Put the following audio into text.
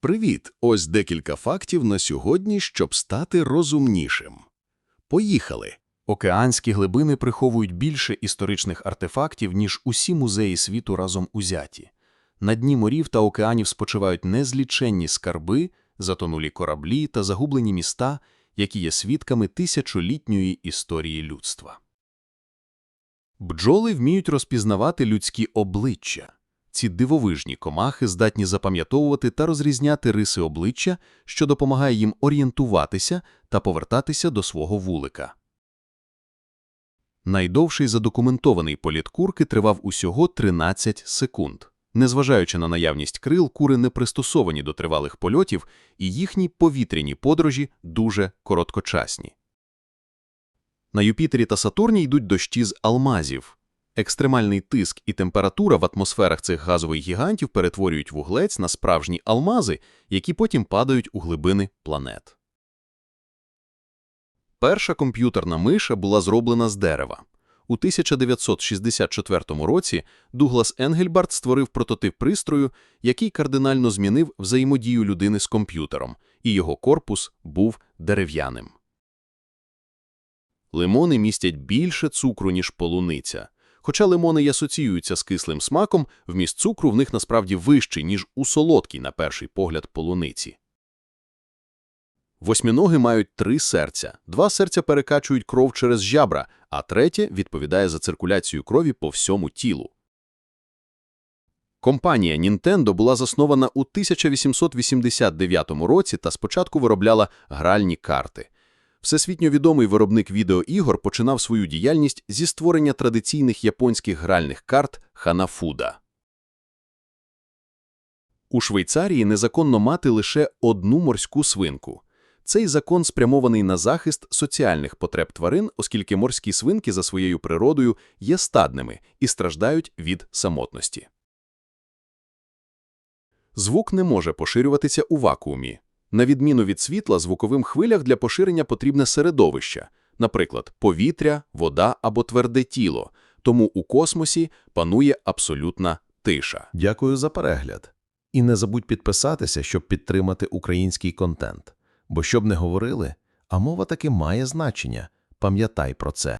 Привіт! Ось декілька фактів на сьогодні, щоб стати розумнішим. Поїхали! Океанські глибини приховують більше історичних артефактів, ніж усі музеї світу разом узяті. На дні морів та океанів спочивають незліченні скарби, затонулі кораблі та загублені міста, які є свідками тисячолітньої історії людства. Бджоли вміють розпізнавати людські обличчя. Ці дивовижні комахи здатні запам'ятовувати та розрізняти риси обличчя, що допомагає їм орієнтуватися та повертатися до свого вулика. Найдовший задокументований політ курки тривав усього 13 секунд. Незважаючи на наявність крил, кури не пристосовані до тривалих польотів, і їхні повітряні подорожі дуже короткочасні. На Юпітері та Сатурні йдуть дощі з алмазів. Екстремальний тиск і температура в атмосферах цих газових гігантів перетворюють вуглець на справжні алмази, які потім падають у глибини планет. Перша комп'ютерна миша була зроблена з дерева. У 1964 році Дуглас Енгельбарт створив прототип пристрою, який кардинально змінив взаємодію людини з комп'ютером, і його корпус був дерев'яним. Лимони містять більше цукру, ніж полуниця. Хоча лимони й асоціюються з кислим смаком, вміст цукру в них насправді вищий, ніж у солодкій, на перший погляд, полуниці. Восьминоги мають три серця. Два серця перекачують кров через жабра, а третє відповідає за циркуляцію крові по всьому тілу. Компанія Nintendo була заснована у 1889 році та спочатку виробляла гральні карти. Всесвітньо відомий виробник відеоігор починав свою діяльність зі створення традиційних японських гральних карт Ханафуда. У Швейцарії незаконно мати лише одну морську свинку. Цей закон спрямований на захист соціальних потреб тварин, оскільки морські свинки за своєю природою є стадними і страждають від самотності. Звук не може поширюватися у вакуумі. На відміну від світла, звуковим хвилях для поширення потрібне середовище, наприклад, повітря, вода або тверде тіло, тому у космосі панує абсолютна тиша. Дякую за перегляд. І не забудь підписатися, щоб підтримати український контент. Бо щоб не говорили, а мова таки має значення. Пам'ятай про це.